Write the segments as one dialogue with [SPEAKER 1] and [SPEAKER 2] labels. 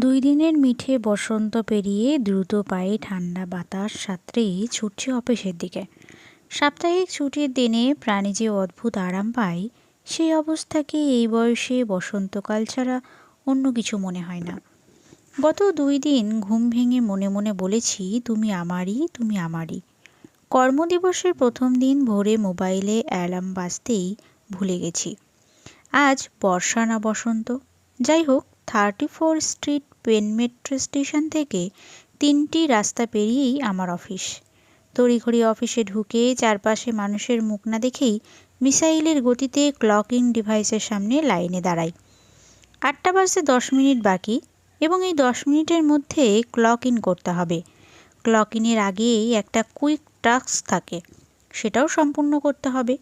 [SPEAKER 1] দুই দিনের মিঠে বসন্ত পেরিয়ে দ্রুত পায়ে ঠান্ডা বাতাস সাঁতরেই ছুটছে অফিসের দিকে। সাপ্তাহিক ছুটির দিনে প্রাণী যে অদ্ভুত আরাম পায় সেই অবস্থাকে এই বয়সে বসন্তকাল ছাড়া অন্য কিছু মনে হয় না। গত দুই দিন ঘুম ভেঙে মনে মনে বলেছি, তুমি আমারই তুমি আমারই। কর্মদিবসের প্রথম দিন ভোরে মোবাইলে অ্যালার্ম বাজতেই ভুলে গেছি। আজ বর্ষা না বসন্ত। যাই হোক thirty four street Penn metro station থেকে তিনটি রাস্তা পেরিয়েই আমার অফিস। তড়িঘড়ি অফিসে ঢুকে চারপাশে মানুষের মুখ না দেখেই মিসাইলের গতিতে ক্লকিং ডিভাইসের সামনে লাইনে দাঁড়াই। আটটা বাজতে দশ মিনিট বাকি এবং এই দশ মিনিটের মধ্যে ক্লক ইন করতে হবে। ক্লক ইনের আগেই একটা কুইক টাস্ক থাকে, সেটাও সম্পূর্ণ করতে হবে।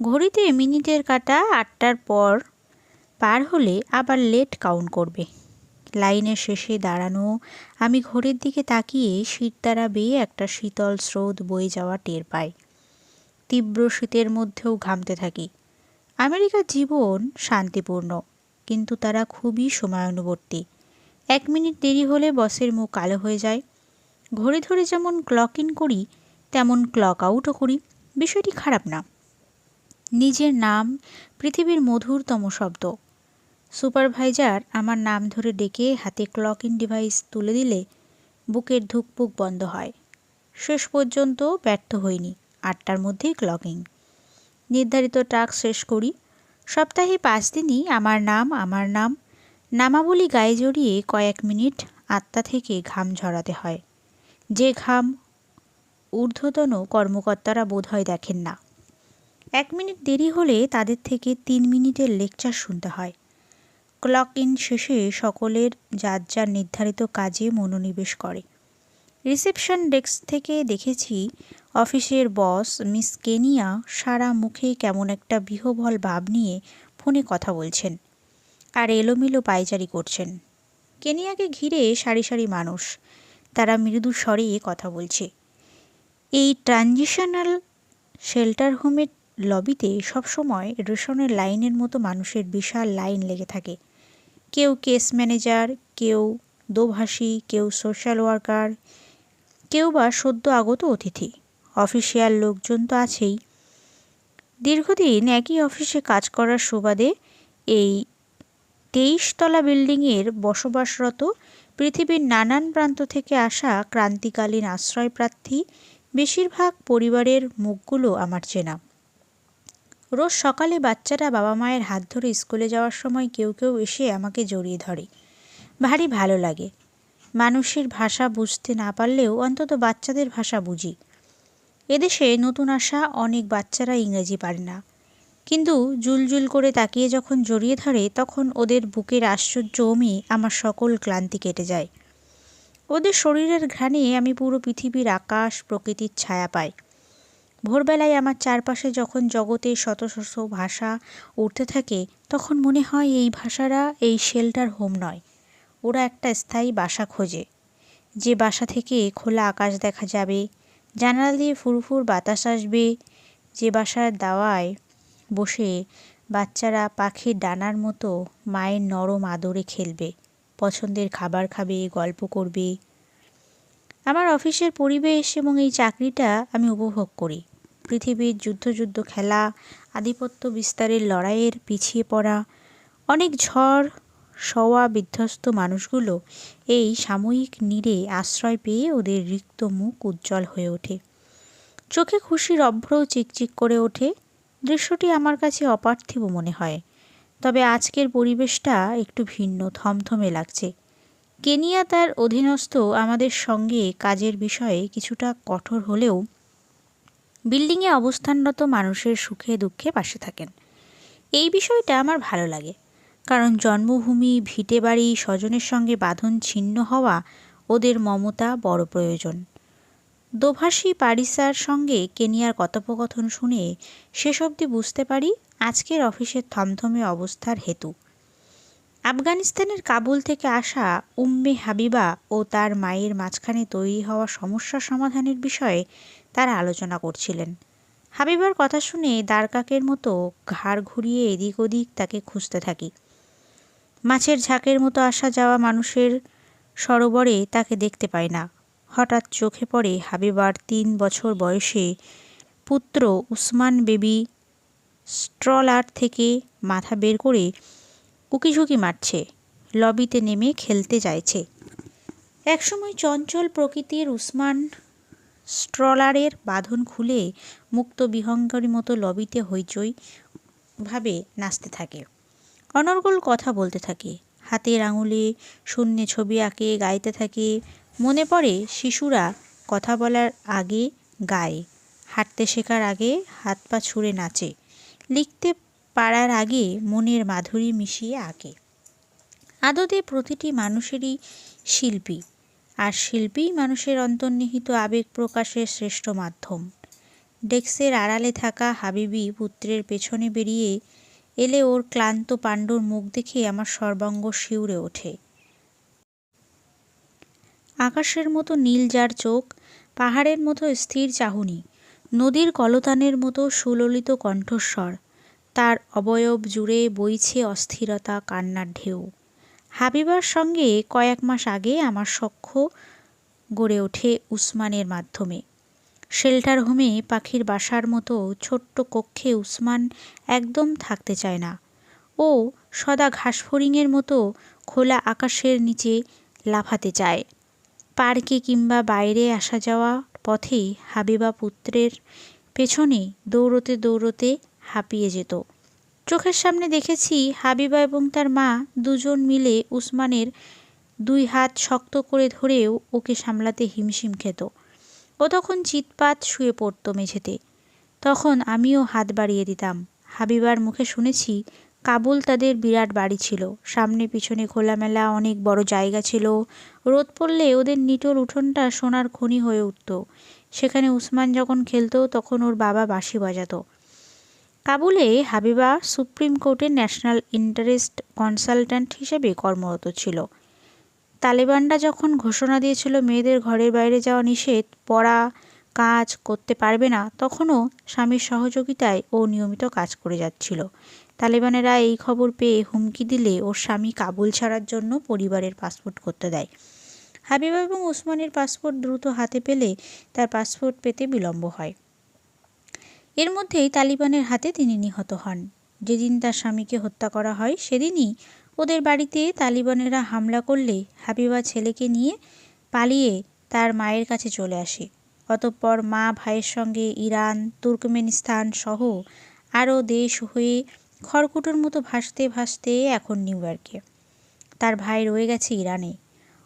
[SPEAKER 1] ঘড়িতে মিনিটের কাটা আটটার পর পার হলে আবার লেট কাউন্ট করবে। লাইনের শেষে দাঁড়ানো, আমি ঘড়ির দিকে তাকিয়ে শীত দ্বারা বেয়ে একটা শীতল স্রোত বয়ে যাওয়া টের পাই। তীব্র শীতের মধ্যেও ঘামতে থাকি। আমেরিকার জীবন শান্তিপূর্ণ, কিন্তু তারা খুবই সময়ানুবর্তী। এক মিনিট দেরি হলে বসের মুখ কালো হয়ে যায়। ঘড়ি ধরে যেমন ক্লক ইন করি, তেমন ক্লক আউটও করি। বিষয়টি খারাপ না। নিজের নাম, পৃথিবীর মধুরতম শব্দ। সুপারভাইজার আমার নাম ধরে ডেকে হাতে ক্লক ইন ডিভাইস তুলে দিলে বুকের ধুকপুক বন্ধ হয়। শেষ পর্যন্ত ব্যর্থ হইনি আটটার মধ্যেই ক্লকিং নির্ধারিত টাস্ক শেষ করি। সপ্তাহে পাঁচ দিনই আমার নাম আমার নাম, নামাবলী গায়ে জড়িয়ে কয়েক মিনিট আত্মা থেকে ঘাম ঝরাতে হয়। যে ঘাম ঊর্ধ্বতন কর্মকর্তারা বোধহয় দেখেন না। এক মিনিট দেরি হলে তাদের থেকে তিন মিনিটের লেকচার শুনতে হয়। ক্লক ইন শেষে সকলের যার যার নির্ধারিত কাজে মনোনিবেশ করে। রিসেপশন ডেস্ক থেকে দেখেছি অফিসের বস মিস কেনিয়া সারা মুখে কেমন একটা বিহবল ভাব নিয়ে ফোনে কথা বলছেন আর এলোমেলো পায়চারি করছেন। কেনিয়াকে ঘিরে সারি সারি মানুষ, তারা মৃদু স্বরে কথা বলছে। এই ট্রানজিশনাল শেল্টার হোমের লবিতে সবসময় রেশনের লাইনের মতো মানুষের বিশাল লাইন লেগে থাকে। কেউ কেস ম্যানেজার, কেউ দোভাষী, কেউ সোশ্যাল ওয়ার্কার, কেউ বা সদ্য আগত অতিথি, অফিসিয়াল লোকজন তো আছেই। দীর্ঘদিন একই অফিসে কাজ করার সুবাদে এই তেইশতলা বিল্ডিংয়ের বসবাসরত পৃথিবীর নানান প্রান্ত থেকে আসা ক্রান্তিকালীন আশ্রয়প্রার্থী, বেশিরভাগ পরিবারের মুখগুলো আমার চেনা। রোজ সকালে বাচ্চারা বাবা মায়ের হাত ধরে স্কুলে যাওয়ার সময় কেউ কেউ এসে আমাকে জড়িয়ে ধরে। ভারী ভালো লাগে। মানুষের ভাষা বুঝতে না পারলেও অন্তত বাচ্চাদের ভাষা বুঝি। এদেশে নতুন আসা অনেক বাচ্চারা ইংরেজি পারে না। কিন্তু জুলজুল করে তাকিয়ে যখন জড়িয়ে ধরে, তখন ওদের বুকের আশ্চর্য অমি আমার সকল ক্লান্তি কেটে যায়। ওদের শরীরের ঘ্রাণে আমি পুরো পৃথিবীর আকাশ প্রকৃতির ছায়া পাই। ভোরবেলায় আমার চারপাশে যখন জগতে শত শত ভাষা উঠতে থাকে, তখন মনে হয় এই ভাষারা এই শেল্টার হোম নয়। ওরা একটা স্থায়ী বাসা খোঁজে। যে বাসা থেকে খোলা আকাশ দেখা যাবে, জানালা দিয়ে ফুরফুর বাতাস আসবে, যে বাসার দাওয়ায় বসে বাচ্চারা পাখির ডানার মতো মায়ের নরম আদরে খেলবে, পছন্দের খাবার খাবে, গল্প করবে। আমার অফিসের পরিবেশ এবং এই চাকরিটা আমি উপভোগ করি। পৃথিবীর যুদ্ধ যুদ্ধ খেলা, আধিপত্য বিস্তারের লড়াইয়ের পিছিয়ে পড়া, অনেক ঝড় সওয়া বিধ্বস্ত মানুষগুলো এই সাময়িক নীড়ে আশ্রয় পেয়ে ওদের রিক্ত মুখ উজ্জ্বল হয়ে ওঠে। চোখে খুশির অভ্র চিকচিক করে ওঠে। দৃশ্যটি আমার কাছে অপার্থিব মনে হয়। তবে আজকের পরিবেশটা একটু ভিন্ন, থমথমে লাগছে। কেনিয়া তার অধীনস্থ আমাদের সঙ্গে কাজের বিষয়ে কিছুটা কঠোর হলেও বিল্ডিংয়ে অবস্থানরত মানুষের সুখে দুঃখে পাশে থাকেন। এই বিষয়টা আমার ভালো লাগে, কারণ জন্মভূমি, ভিটে বাড়ি, স্বজনের সঙ্গে বাঁধন ছিন্ন হওয়া ওদের মমতা বড় প্রয়োজন। দোভাষী পারিসার সঙ্গে কেনিয়ার কথোপকথন শুনে শেষ অবধি বুঝতে পারি আজকের অফিসের থমথমে অবস্থার হেতু। আফগানিস্তানের কাবুল থেকে আসা উম্মে হাবিবা ও তার মায়ের মাঝখানে তৈরি হওয়া সমস্যা সমাধানের বিষয়ে তারা আলোচনা করছিলেন। হাবিবার কথা শুনে দ্বারকাকের মতো ঘাড় ঘুরিয়ে এদিক ওদিক তাকে খুঁজতে থাকি। মাছের ঝাঁকের মতো আসা যাওয়া মানুষের সরোবরে তাকে দেখতে পায় না। হঠাৎ চোখে পড়ে হাবিবার তিন বছর বয়সে পুত্র উসমান বেবি স্ট্রলার থেকে মাথা বের করে উকিঝুঁকি মারছে। লবিতে নেমে খেলতে চাইছে একসময় চঞ্চল প্রকৃতির উসমান স্ট্রলারের বাঁধন খুলে মুক্ত বিহঙ্গের মতো লবিতে হইচই ভাবে নাচতে থাকে। অনর্গল কথা বলতে থাকে। হাতের আঙুলে শূন্যে ছবি আঁকে গাইতে থাকে। মনে পড়ে শিশুরা কথা বলার আগে গায়, হাঁটতে শেখার আগে হাত পা ছুঁড়ে নাচে, লিখতে পারার আগে মনের মাধুরী মিশিয়ে আঁকে। আদতে প্রতিটি মানুষেরই শিল্পী আর শিল্পীই মানুষের অন্তর্নিহিত আবেগ প্রকাশের শ্রেষ্ঠ মাধ্যম। ডেস্কের আড়ালে থাকা হাবিবি পুত্রের পেছনে বেরিয়ে এলে ওর ক্লান্ত পাণ্ডুর মুখ দেখে আমার সর্বাঙ্গ শিউরে ওঠে। আকাশের মতো নীল যার চোখ, পাহাড়ের মতো স্থির চাহনি, নদীর কলতানের মতো সুললিত কণ্ঠস্বর, তার অবয়ব জুড়ে বইছে অস্থিরতা কান্নার ঢেউ। হাবিবার সঙ্গে কয়েক মাস আগে আমার সখ্য গড়ে ওঠে উসমানের মাধ্যমে। শেল্টার হোমে পাখির বাসার মতো ছোট্ট কক্ষে উসমান একদম থাকতে চায় না। ও সদা ঘাসফড়িংয়ের মতো খোলা আকাশের নিচে লাফাতে চায়। পার্কে কিংবা বাইরে আসা যাওয়া পথে হাবিবা পুত্রের পেছনে দৌড়তে দৌড়তে হাঁপিয়ে যেত। চোখের সামনে দেখেছি হাবিবা এবং তার মা দুজন মিলে উসমানের দুই হাত শক্ত করে ধরেও ওকে সামলাতে হিমশিম খেত। ও তখন চিৎপাত শুয়ে পড়তো মেঝেতে। তখন আমিও হাত বাড়িয়ে দিতাম। হাবিবার মুখে শুনেছি কাবুল তাদের বিরাট বাড়ি ছিল। সামনে পিছনে খোলামেলা অনেক বড় জায়গা ছিল। রোদ পড়লে ওদের নিটোর উঠোনটা সোনার খনি হয়ে উঠত। সেখানে উসমান যখন খেলতো তখন ওর বাবা বাঁশি বাজাতো। কাবুলে হাবিবা সুপ্রিম কোর্টের ন্যাশনাল ইন্টারেস্ট কনসালট্যান্ট হিসেবে কর্মরত ছিল। তালেবানরা যখন ঘোষণা দিয়েছিল মেয়েদের ঘরের বাইরে যাওয়া নিষেধ, পড়া, কাজ করতে পারবে না, তখনও স্বামীর সহযোগিতায় ও নিয়মিত কাজ করে যাচ্ছিল। তালেবানেরা এই খবর পেয়ে হুমকি দিলে ওর স্বামী কাবুল ছাড়ার জন্য পরিবারের পাসপোর্ট করতে দেয়। হাবিবা এবং ওসমানের পাসপোর্ট দ্রুত হাতে পেলে তার পাসপোর্ট পেতে বিলম্ব হয়। এর মধ্যেই তালিবানের হাতে তিনি নিহত হন। যেদিন তার স্বামীকে হত্যা করা হয়, সেদিনই ওদের বাড়িতে তালিবানেরা হামলা করলে হাবিবা ছেলেকে নিয়ে পালিয়ে তার মায়ের কাছে চলে আসে। অতঃপর মা ভাইয়ের সঙ্গে ইরান, তুর্কমেনিস্তান সহ আরও দেশ হয়ে খড়কুটোর মতো ভাসতে ভাসতে এখন নিউ ইয়র্কে। তার ভাই রয়ে গেছে ইরানে।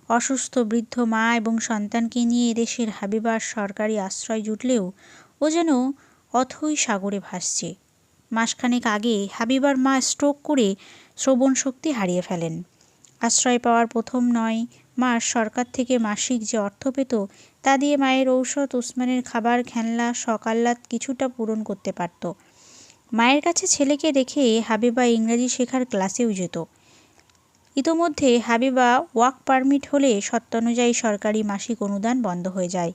[SPEAKER 1] অসুস্থ বৃদ্ধ মা এবং সন্তানকে নিয়ে এদেশের হাবিবার সরকারি আশ্রয় জুটলেও ও যেন অথই সাগরে ভাসছে। মাসখানেক আগে হাবিবার মা স্ট্রোক করে শ্রবণ শক্তি হারিয়ে ফেলেন। আশ্রয় পাওয়ার প্রথম নয় মাস সরকার থেকে মাসিক যে অর্থ পেত, তা দিয়ে মায়ের ঔষধ, ওসমানের খাবার, খেলনা সকাল্লাত কিছুটা পূরণ করতে পারত। মায়ের কাছে ছেলেকে রেখে হাবিবা ইংরাজি শেখার ক্লাসেও যেত। ইতোমধ্যে হাবিবা ওয়ার্ক পারমিট হলে সত্যানুযায়ী সরকারি মাসিক অনুদান বন্ধ হয়ে যায়।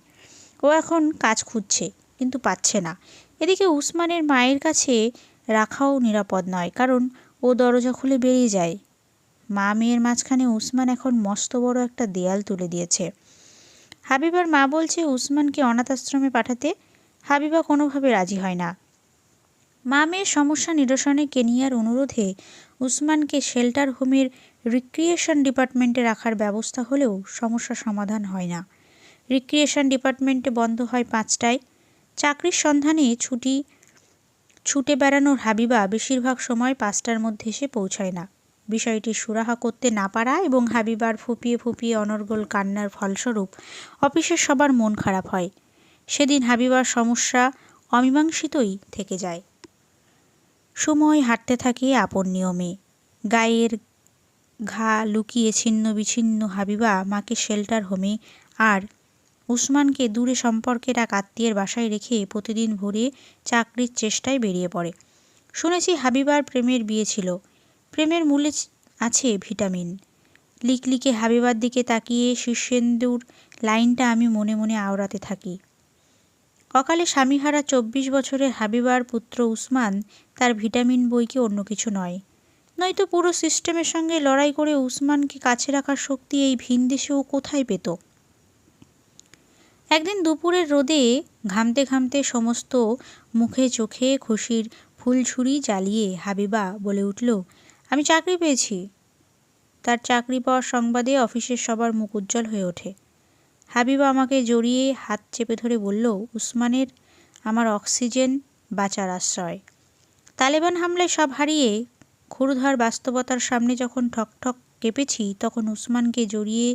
[SPEAKER 1] ও এখন কাজ খুঁজছে, কিন্তু পাচ্ছে না। এদিকে উসমানের মায়ের কাছে রাখাও নিরাপদ নয়, কারণ ও দরজা খুলে বেরিয়ে যায়। মা মেয়ের মাঝখানে উসমান এখন মস্ত বড় একটা দেয়াল তুলে দিয়েছে। হাবিবার মা বলছে, উসমানকে অনাথ আশ্রমে পাঠাতে হাবিবা কোনোভাবে রাজি হয় না। মা মেয়ের সমস্যা নিরসনে কেনিয়ার অনুরোধে উসমানকে শেল্টার হোমের রিক্রিয়েশন ডিপার্টমেন্টে রাখার ব্যবস্থা হলেও সমস্যা সমাধান হয় না। রিক্রিয়েশন ডিপার্টমেন্টে বন্ধ হয় পাঁচটায়। চাকরির সন্ধানে ছুটি, ছুটে বেড়ানোর হাবিবা বেশিরভাগ সময় পাঁচটার মধ্যে এসে পৌঁছায় না। বিষয়টি সুরাহা করতে না পারা এবং হাবিবার ফুপিয়ে ফুপিয়ে অনর্গল কান্নার ফলস্বরূপ অফিসের সবার মন খারাপ হয়। সেদিন হাবিবার সমস্যা অমীমাংসিতই থেকে যায়। সময় হাঁটতে থাকে আপন নিয়মে। গায়ের ঘা লুকিয়ে ছিন্ন বিচ্ছিন্ন হাবিবা মাকে শেল্টার হোমে আর উসমানকে দূরে সম্পর্কের এক আত্মীয়ের বাসায় রেখে প্রতিদিন ভোরে চাকরির চেষ্টায় বেরিয়ে পড়ে। শুনেছি হাবিবার প্রেমের বিয়ে ছিল। প্রেমের মূলে আছে ভিটামিন। লিকলিকে হাবিবার দিকে তাকিয়ে শীর্ষেন্দুর লাইনটা আমি মনে মনে আওড়াতে থাকি। অকালে স্বামীহারা চব্বিশ বছরের হাবিবার পুত্র উসমান তার ভিটামিন বইকে অন্য কিছু নয়। নয়তো পুরো সিস্টেমের সঙ্গে লড়াই করে উসমানকে কাছে রাখার শক্তি এই ভিনদেশে ও কোথায় পেত? একদিন দুপুরের রোদে ঘামতে ঘামতে সমস্ত মুখে চোখে খুশির ফুলঝুরি জ্বালিয়ে হাবিবা বলে উঠল, আমি চাকরি পেয়েছি। তার চাকরি পাওয়ার সংবাদে অফিসের সবার মুখ উজ্জ্বল হয়ে ওঠে। হাবিবা আমাকে জড়িয়ে হাত চেপে ধরে বলল, উসমানের আমার অক্সিজেন বাঁচার আশ্রয়। তালেবান হামলায় সব হারিয়ে ক্ষুরধার বাস্তবতার সামনে যখন ঠকঠক কেঁপেছি, তখন উসমানকে জড়িয়ে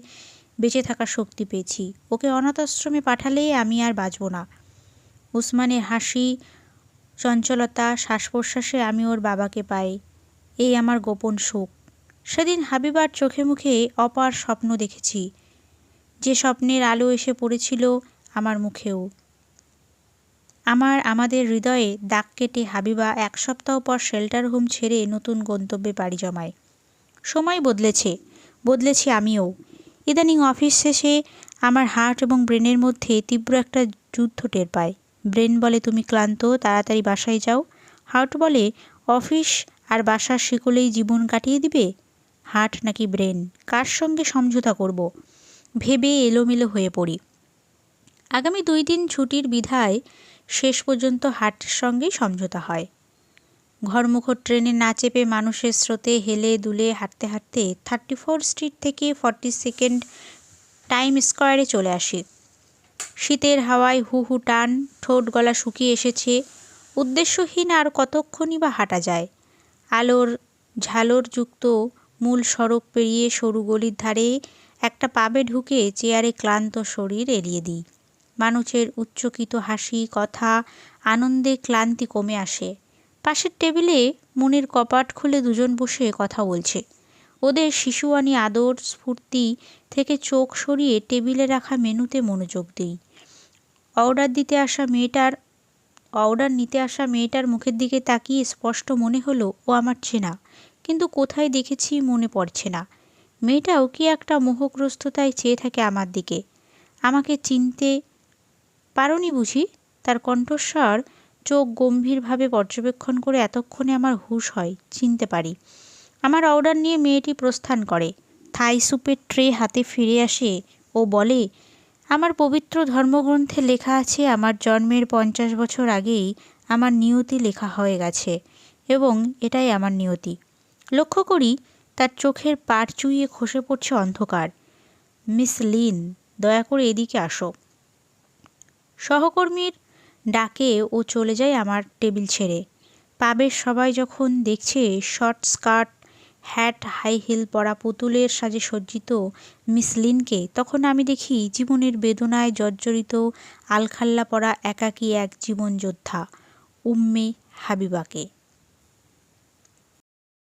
[SPEAKER 1] বেঁচে থাকার শক্তি পেয়েছি। ওকে অনাথ আশ্রমে পাঠালে আমি আর বাঁচব না। উসমানের হাসি, চঞ্চলতা শ্বাস প্রশ্বাসে আমি ওর বাবাকে পাই। এই আমার গোপন সুখ। সেদিন হাবিবার চোখে মুখে অপার স্বপ্ন দেখেছি। যে স্বপ্নের আলো এসে পড়েছিল আমার মুখেও। আমার, আমাদের হৃদয়ে দাগ কেটে হাবিবা এক সপ্তাহ পর শেল্টার হোম ছেড়ে নতুন গন্তব্যে পাড়ি জমায়। সময় বদলেছে। বদলেছি আমিও। ইদানিং অফিস শেষে আমার হার্ট এবং ব্রেনের মধ্যে তীব্র একটা যুদ্ধ টের পায়। ব্রেন বলে, তুমি ক্লান্ত, তাড়াতাড়ি বাসায় যাও। হার্ট বলে, অফিস আর বাসার শিকলেই জীবন কাটিয়ে দিবে? হার্ট নাকি ব্রেন? কার সঙ্গে সমঝোতা করব? ভেবে এলোমেলো হয়ে পড়ি। আগামী দুই দিন ছুটির বিধায় শেষ পর্যন্ত হার্টের সঙ্গেই সমঝোতা হয়। ঘরমুখর ট্রেনে না চেপে মানুষের স্রোতে হেলে দুলে হাঁটতে হাঁটতে থার্টি ফোর স্ট্রিট থেকে ফর্টি সেকেন্ড টাইম স্কোয়ারে চলে আসি। শীতের হাওয়ায় হু হু টান, ঠোঁট গলা শুকিয়ে এসেছে। উদ্দেশ্যহীন আর কতক্ষণই বা হাঁটা যায়। আলোর ঝালরযুক্ত মূল সড়ক পেরিয়ে সরু গলির ধারে একটা পাবে ঢুকে চেয়ারে ক্লান্ত শরীর এড়িয়ে দিই। মানুষের উচ্চকিত হাসি, কথা, আনন্দে ক্লান্তি কমে আসে। পাশের টেবিলে মনির কপাট খুলে দুজন বসে কথা বলছে। ওদের শিশুয়ানি আদর, স্ফূর্তি থেকে চোখ সরিয়ে টেবিলে রাখা মেনুতে মনোযোগ দিই। অর্ডার দিতে আসা মেয়েটার, অর্ডার নিতে আসা মেয়েটার মুখের দিকে তাকিয়ে স্পষ্ট মনে হলো, ও আমার চেনা। কিন্তু কোথায় দেখেছি মনে পড়ছে না। মেয়েটাও কি একটা মোহগ্রস্ততায় চেয়ে থাকে আমার দিকে। আমাকে চিনতে পারনি বুঝি? তার কণ্ঠস্বর চোখ গম্ভীরভাবে পর্যবেক্ষণ করে এতক্ষণে আমার হুশ হয়, চিনতে পারি। আমার অর্ডার নিয়ে মেয়েটি প্রস্থান করে। থাই স্যুপের ট্রে হাতে ফিরে আসে ও বলে, আমার পবিত্র ধর্মগ্রন্থে লেখা আছে, আমার জন্মের পঞ্চাশ বছর আগেই আমার নিয়তি লেখা হয়ে গেছে এবং এটাই আমার নিয়তি। লক্ষ্য করি, তার চোখের পাট চুইয়ে খসে পড়ছে অন্ধকার। মিস লিন, দয়া করে এদিকে আসো। সহকর্মীর ডাকে ও চলে যায় আমার টেবিল ছেড়ে। পাবের সবাই যখন দেখছে short skirt, hat, high heel পরা পুতুলের সাজে সজ্জিত মিস লিনকে, তখন আমি দেখি জীবনের বেদনায় জর্জরিত আলখাল্লা পরা একাকী এক জীবন যোদ্ধা, উম্মে হাবিবাকে।